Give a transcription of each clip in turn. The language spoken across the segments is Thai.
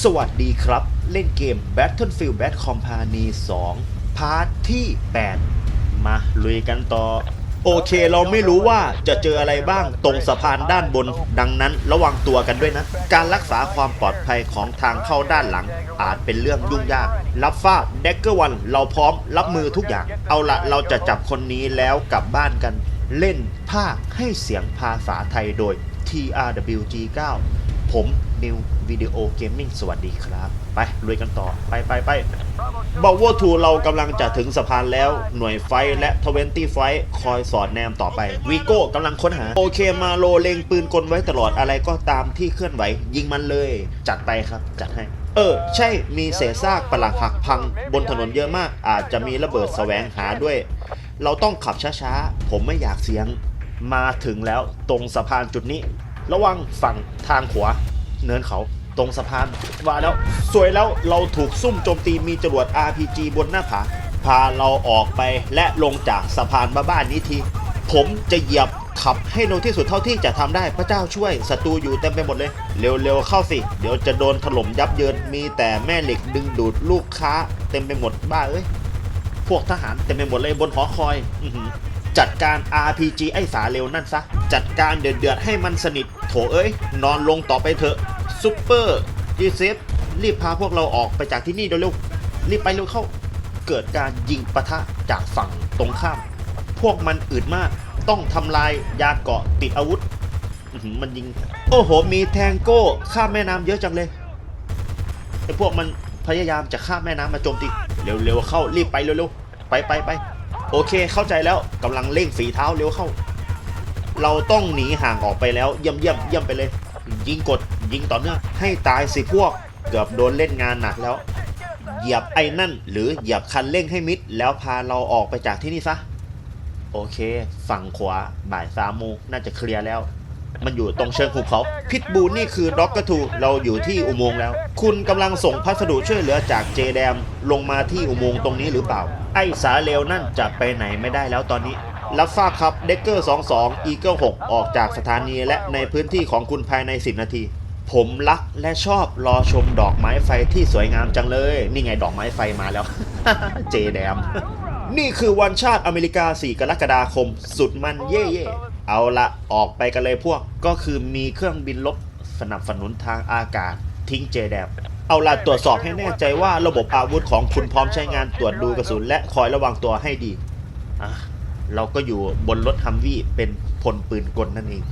สวัสดีครับ เล่นเกม Battlefield Bad Company 2 พาร์ทที่ 8 มาลุยกันต่อ โอเคเราไม่รู้ว่าจะเจออะไรบ้างตรงสะพานด้านบน ดังนั้นระวังตัวกันด้วยนะ การรักษาความปลอดภัยของทางเข้าด้านหลัง อาจเป็นเรื่องยุ่งยาก รับฟ้าเด็กเกอร์วันเราพร้อมรับมือทุกอย่าง เอาละเราจะจับคนนี้แล้วกลับบ้านกัน เล่นภาคให้เสียงภาษาไทยโดย TRWG9 ผมนิว วิดีโอเกมมิ่งสวัสดีครับ ไปลุยกันต่อ ไปไปไปบาวเวอร์ทูเรากำลังจะถึงสะพานแล้วหน่วยไฟและท์และ20ไฟคอยสอดแนมต่อไปวีโก้กำลังค้นหา โอเคมาโลเลงปืนกลไว้ตลอดอะไรก็ตามที่เคลื่อนไหว ยิงมันเลย จัดไปครับ จัดให้ เออ ใช่มีเศษซากปลักหักพัง บนถนนเยอะมาก อาจจะมีระเบิดแสวงหาด้วย เราต้องขับช้าๆ ผมไม่อยากเสียง มาถึงแล้วตรงสะพานจุดนี้ ระวังฝั่งทางขวา เนินเขาตรงสะพานว่าแล้ว สวยแล้วเราถูกซุ่มโจมตีมีจรวด RPG บนหน้าผา พาเราออกไปและลงจากสะพานบ้านๆนี้ที ผมจะเหยียบขับให้เร็วที่สุดเท่าที่จะทำได้พระเจ้าช่วยศัตรูอยู่เต็มไปหมดเลย เร็วๆเข้าสิ เดี๋ยวจะโดนถล่มยับเยินมีแต่แม่เหล็กดึงดูดลูกค้า เต็มไปหมดบ้าเอ้ยพวกทหารเต็มไปหมดเลยบนหอคอยอื้อหือจัดการ RPG ไอ้สาเร็วนั่นซะ จัดการเดือดเดือดๆให้มันสนิท โถเอ้ย นอนลงต่อไปเถอะ ซุปเปอร์จีเซฟรีบพาพวกเราออกไปจากที่นี่เร็วๆรีบไปเร็วเข้า เกิดการยิงปะทะจากฝั่งตรงข้าม พวกมันอึดมากต้องทำลายยาเกาะติดอาวุธมันยิง โอ้โห มีแทงโก้ข้ามแม่น้ำเยอะจังเลยไอ้พวกมันพยายามจะข้ามแม่น้ำมาโจมตีเร็วๆเข้ารีบไปเร็วๆไปไปไปโอเคเข้าใจแล้วกำลังเร่งฝีเท้าเร็วเข้า เราต้องหนีห่างออกไปแล้วเยี่ยมเยี่ยมเยี่ยมไปเลย ยิงกด ยิงต่อเนื่องให้ตายสิพวก เกือบโดนเล่นงานหนักแล้ว เหยียบไอ้นั่น หรือเหยียบคันเร่งให้มิด แล้วพาเราออกไปจากที่นี่ซะ โอเค ฝั่งขวาบ่ายสามโมงน่าจะเคลียร์แล้ว มันอยู่ตรงเชิงภูเขา พิทบูนี่คือด็อกเกอร์ทู เราอยู่ที่อุโมงค์แล้ว คุณกำลังส่งพัสดุช่วยเหลือจากเจแดมลงมาที่อุโมงค์ตรงนี้หรือเปล่า ไอ้สาเลวนั่นจะไปไหนไม่ได้แล้วตอนนี้รับทราบครับ เด็กเกอร์ 22 อีเกิล 6 ออกจากสถานีและในพื้นที่ของคุณภายใน 10 นาที ผมรักและชอบรอชมดอกไม้ไฟที่สวยงามจังเลย นี่ไงดอกไม้ไฟมาแล้ว เจแดม นี่คือวันชาติอเมริกา 4 กรกฎาคม สุดมันเย่เย่เอาละออกไปกันเลยพวก ก็คือมีเครื่องบินลบสนับสนุนทางอากาศ ทิ้งเจแดม เอาละตรวจสอบให้แน่ใจว่าระบบอาวุธของคุณพร้อมใช้งานตรวจดูกระสุนและคอยระวังตัวให้ดี อะ เราก็อยู่บนรถฮัมวี่เป็นพลปืนกลนั่นเอง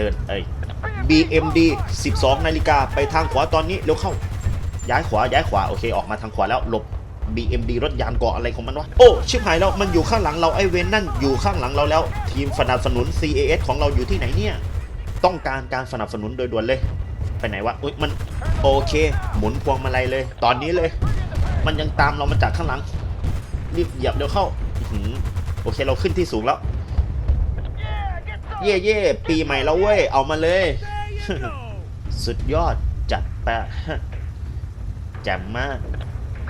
เดินเอ้ย BMD 12นาฬิกาไปทางขวาตอนนี้เร็วเข้า ย้ายขวาย้ายขวาโอเคออกมาทางขวาแล้วหลบ BMD รถยานเกาะอะไรของมันวะโอ้ชิบหายแล้วมันอยู่ข้างหลังเราไอเวนนั่นอยู่ข้างหลังเราแล้ว ทีมสนับสนุน CAS ของเราอยู่ที่ไหนเนี่ยต้องการการสนับสนุนโดยด่วนเลย ไปไหนวะอุ้ยมันโอเค หมุนพวงมาลัยเลย ตอนนี้เลย มันยังตามเรามาจากข้างหลังรีบเหยียบเดี๋ยวเข้าโอเคเราขึ้นที่สูงแล้ว เย่เย่ปีใหม่แล้วเว้ย เอามาเลย สุดยอดจัดไปแจ่มมาก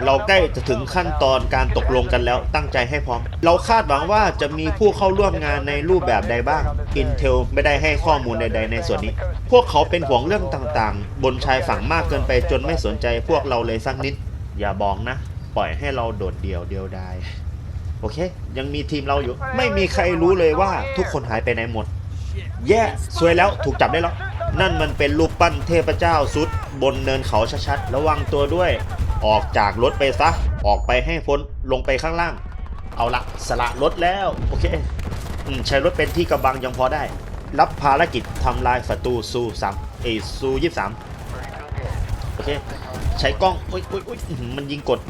เราใกล้จะถึงขั้นตอนการตกลงกันแล้วตั้งใจให้พร้อม เราคาดหวังว่าจะมีผู้เข้าร่วมงานในรูปแบบใดบ้าง Intel ไม่ได้ให้ข้อมูลใด ๆ ในส่วนนี้ พวกเขาเป็นห่วงเรื่องต่างๆ บนชายฝั่งมากเกินไปจนไม่สนใจพวกเราเลยสักนิด อย่าบอกนะ ปล่อยให้เราโดดเดี่ยวเดียวดายโอเค ยังมีทีมเราอยู่ ไม่มีใครรู้เลยว่าทุกคนหายไปไหนหมด แย่สวยแล้วถูกจับได้แล้ว นั่นมันเป็นรูปปั้นเทพเจ้าสุด บนเนินเขาชัดๆ ระวังตัวด้วย ออกจากรถไปซะ ออกไปให้พ้นลงไปข้างล่าง เอาละสละรถแล้ว โอเคอืมใช้รถเป็นที่กำบังยังพอได้ รับภารกิจทำลายศัตรูซูสามเอซูยี่สามโอเค ใช้กล้องอุ้ยอุ้ยอุ้ยมันยิงกด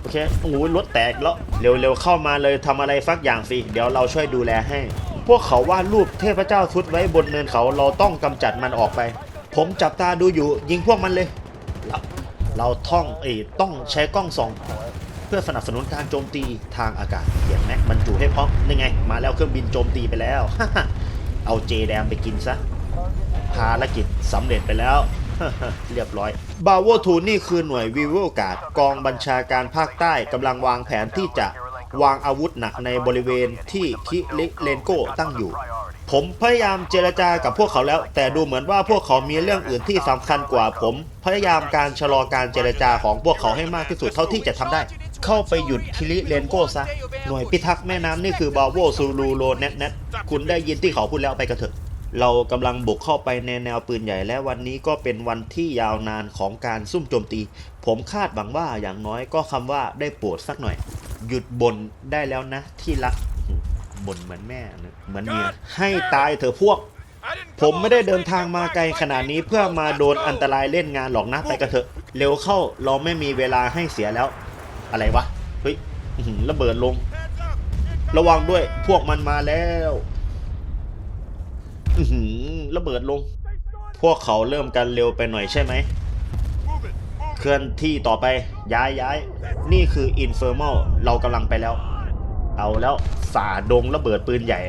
โอเคโอ้โหรถแตกแล้ว เร็วๆเข้ามาเลยทำอะไรสักอย่างสิ เดี๋ยวเราช่วยดูแลให้ พวกเขาวาดรูปเทพเจ้าทุดไว้บนเนินเขาเราต้องกำจัดมันออกไป ผมจับตาดูอยู่ยิงพวกมันเลยเราเราท่องเอต้องใช้กล้องส่องเพื่อสนับสนุนการโจมตีทางอากาศเปลี่ยนแม็กบรรจุให้พร้อมนี่ไง มาแล้วเครื่องบินโจมตีไปแล้ว เอาเจแดมไปกินซะ ภารกิจสำเร็จไปแล้ว เรียบร้อยบาวเวอร์ทูนี่คือหน่วยวิวกาดกองบัญชาการภาคใต้กำลังวางแผนที่จะ วางอาวุธหนักในบริเวณที่คิริเลนโกตั้งอยู่ ผมพยายามเจรจากับพวกเขาแล้ว แต่ดูเหมือนว่าพวกเขามีเรื่องอื่นที่สำคัญกว่าผม พยายามการชะลอการเจรจาของพวกเขาให้มากที่สุดเท่าที่จะทำได้ เข้าไปหยุดคิริเลนโก้ซะ หน่วยพิทักษ์แม่น้ำนี่คือบาโวซูลูโรเน็ตเน็ตคุณได้ยินที่เขาพูดแล้วไปกันเถอะเรากำลังบุกเข้าไปในแนวปืนใหญ่และวันนี้ก็เป็นวันที่ยาวนานของการซุ่มโจมตี ผมคาดหวังว่าอย่างน้อยก็คำว่าได้โปรดสักหน่อย หยุดบ่นได้แล้วนะ ที่รักบ่นเหมือนแม่นะเหมือนเมียให้ตายเถอะพวก ผมไม่ได้เดินทางมาไกลขนาดนี้เพื่อมาโดนอันตรายเล่นงานหรอกนะไปกันเถอะ เร็วเข้าเราไม่มีเวลาให้เสียแล้ว อะไรวะเฮ้ยอื้อหือระเบิดลง ระวังด้วยพวกมันมาแล้วอื้อหือระเบิดลง พวกเขาเริ่มกันเร็วไปหน่อยใช่ไหมเค ลื่อนที่ต่อไปย้ายย้ายนี่คืออินเฟอร์ม l เรากำลังไปแล้ว เอาแล้วฝ่าดงระเบิดปืนใหญ่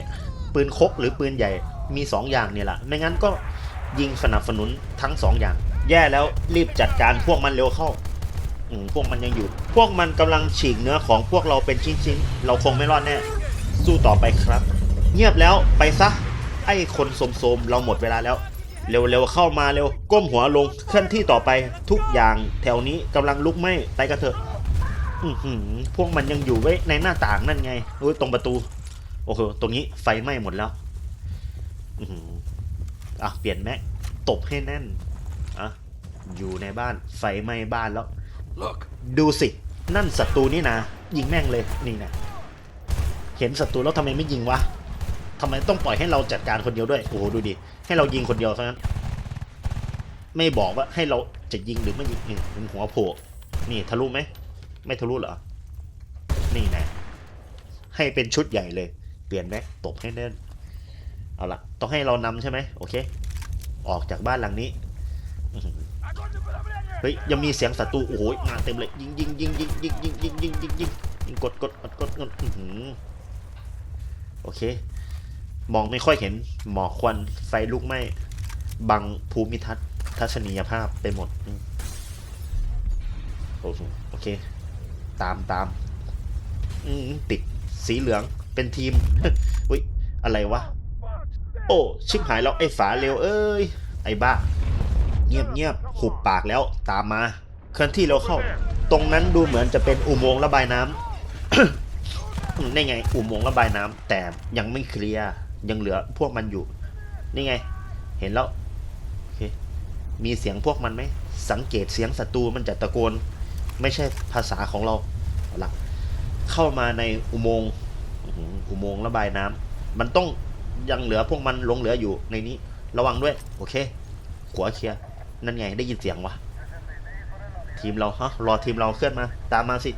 ปืนคกหรือปืนใหญ่มีสองอย่างเนี่ยแหละไม่งั้นก็ยิงสนับสนุนทั้งสองอย่าง แย่แล้วรีบจัดการพวกมันเร็วเข้าพวกมันยังอยู่ พวกมันกำลังฉีกเนื้อของพวกเราเป็นชิ้นๆ เราคงไม่รอดแน่ สู้ต่อไปครับ เงียบแล้วไปซะ ไอ้คนโสมๆ เราหมดเวลาแล้ว เร็วๆเข้ามาเร็ว ก้มหัวลงเคลื่อนที่ต่อไปทุกอย่างแถวนี้กำลังลุกไหม้ไปกันเถอะอือหือพวกมันยังอยู่ไว้ในหน้าต่างนั่นไงอุ้ยตรงประตู โอ้โหตรงนี้ไฟไหม้หมดแล้วอือหืออะเปลี่ยนแม็กตบให้แน่นอะอยู่ในบ้านไฟไหม้บ้านแล้ว Look, ดูสิ นั่นศัตรูนี่นะยิงแม่งเลยนี่นะเห็นศัตรูแล้วทำไมไม่ยิงวะ ทำไมต้องปล่อยให้เราจัดการคนเดียวด้วย โอ้โหดูดิ ให้เรายิงคนเดียวเท่านั้น ไม่บอกว่าให้เราจะยิงหรือไม่ยิงเป็นหัวโผล่นี่ทะลุไหม ไม่ทะลุเหรอ นี่นะ ให้เป็นชุดใหญ่เลย เปลี่ยนแม็กตบให้แน่น เอาละต้องให้เรานำใช่ไหมโอเค ออกจากบ้านหลังนี้ เฮ้ยยังมีเสียงศัตรูโอ้โหมาเต็มเลย ยิงยิงยิงยิงยิงยิงยิงยิงยิงยิงยิงกดกดกดกดกดโอเค มองไม่ค่อยเห็นหมอกควันไฟลุกไหม้บังภูมิทัศน์ทัศนียภาพไปหมดโอ้โหโอเค ตามตามอืติดสีเหลืองเป็นทีมอุ้ยอะไรวะ โอ้ชิบหายแล้วไอ้ฝาเร็วเอ้ย ไอ้บ้า เงียบเงียบหุบปากแล้ว ตามมาเคลื่อนที่เราเข้า ตรงนั้นดูเหมือนจะเป็นอุโมงค์ระบายน้ำนี่ไงอุโมงค์ระบายน้ำแต่ยังไม่เคลียร์ ยังเหลือพวกมันอยู่ นี่ไง เห็นแล้วโอเคมีเสียงพวกมันไหม สังเกตเสียงศัตรูมันจะตะโกน ไม่ใช่ภาษาของเราเอาละเข้ามาในอุโมงค์อุโมงค์ระบายน้ำมันต้องยังเหลือพวกมันหลงเหลืออยู่ในนี้ ระวังด้วย โอเคหัวเคลียร์นั่นไงได้ยินเสียงวะทีมเราฮะรอทีมเราเคลื่อนมา ตามมาสิ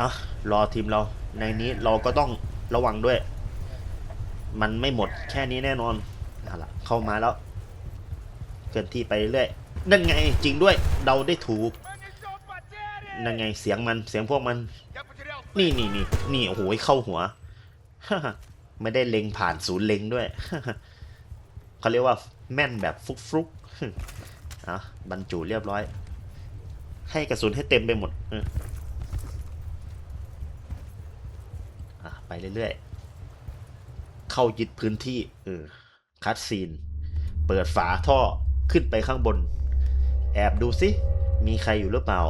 อะรอทีมเราในนี้เราก็ต้องระวังด้วย มันไม่หมดแค่นี้แน่นอนเอาละเข้ามาแล้ว เคลื่อนที่ไปเรื่อยนั่นไงจริงด้วยเดาได้ถูกนั่นไงเสียงมันเสียงพวกมัน นี่นี่นี่นี่โอ้โหเข้าหัวไม่ได้เล็งผ่านศูนย์เล็งด้วยเขาเรียกว่าแม่นแบบฟุกฟุกอะบรรจุเรียบร้อย ให้กระสุนให้เต็มไปหมดอออะไปเรื่อยๆ เข้ายึดพื้นที่เออคัดซีน เปิดฝาท่อขึ้นไปข้างบน แอบดูสิมีใครอยู่หรือเปล่า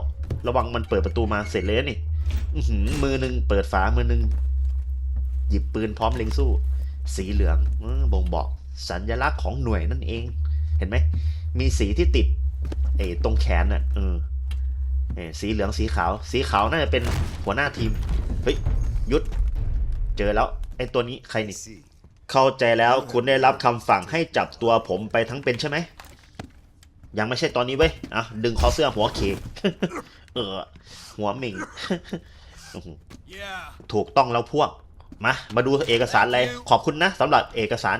ระวังมันเปิดประตูมาเสร็จเลยนะนี่อื้อหือมือหนึ่งเปิดฝามือหนึ่งหยิบปืนพร้อมเล็งสู้ สีเหลืองเออบ่งบอกสัญลักษณ์ของหน่วยนั่นเอง เห็นไหม มีสีที่ติดเออตรงแขนน่ะเออเออสีเหลืองสีขาว สีขาวน่าจะเป็นหัวหน้าทีม เฮ้ยหยุด เจอแล้ว ไอ้ตัวนี้ใครนี่ see. เข้าใจแล้วคุณได้รับคำสั่งให้จับตัวผมไปทั้งเป็นใช่ไหม ยังไม่ใช่ตอนนี้เว้ย อะ ดึงคอเสื้อหัวเคกเออ หัวหมิง Yeah. ถูกต้องแล้วพวก มา มาดูเอกสารเลยขอบคุณนะสำหรับเอกสาร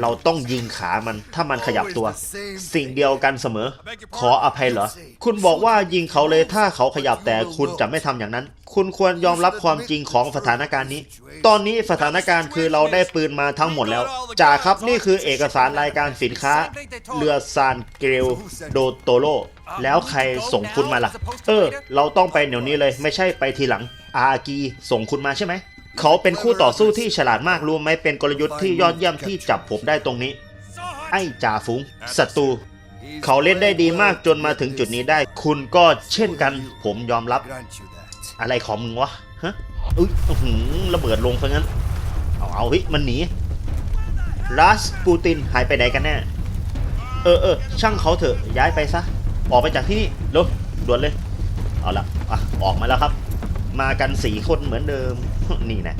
เราต้องยิงขามัน ถ้ามันขยับตัว สิ่งเดียวกันเสมอ ขออภัยเหรอ คุณบอกว่ายิงเขาเลยถ้าเขาขยับแต่คุณจะไม่ทำอย่างนั้น คุณควรยอมรับความจริงของสถานการณ์นี้ ตอนนี้สถานการณ์คือเราได้ปืนมาทั้งหมดแล้ว จ่าครับนี่คือเอกสารรายการสินค้า เรือซานเกลโดโตโรแล้วใครส่งคุณมาล่ะ เออ เราต้องไปเดี๋ยวนี้เลย ไม่ใช่ไปทีหลัง อากีส่งคุณมาใช่ไหม เขาเป็นคู่ต่อสู้ที่ฉลาดมากรู้ไหมเป็นกลยุทธ์ที่ยอดเยี่ยมที่จับผมได้ตรงนี้ ไอ้จ่าฝูงศัตรู เขาเล่นได้ดีมากจนมาถึงจุดนี้ได้ คุณก็เช่นกัน ผมยอมรับ อะไรของมึงวะฮะอุ้ยหือระเบิดลงซะงั้น เอาเอาเฮ้ยมันหนีรัสปูตินหายไปไหนกันแน่เออเออช่างเขาเถอะย้ายไปซะ ออกไปจากที่นี่เร็วด่วนเลย เอาละอะออกมาแล้วครับ มากันสี่คนเหมือนเดิม นี่นะ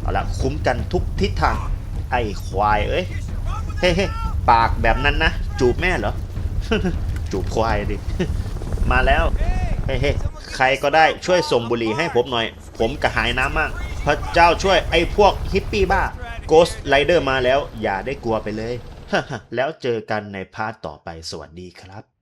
เอาละคุ้มกันทุกทิศทาง ไอ้ควายเอ้ย เฮ้เฮ้ปากแบบนั้นนะ จูบแม่เหรอ จูบควายดิ มาแล้ว เฮ้เฮ้ใครก็ได้ช่วยส่งบุหรี่ให้ผมหน่อย ผมกระหายน้ำมาก พระเจ้าช่วยไอ้พวกฮิปปี้บ้าโกสไ i เดอร์มาแล้ว อย่าได้กลัวไปเลย แล้วเจอกันในพาร์ทต่อไปสวัสดีครับ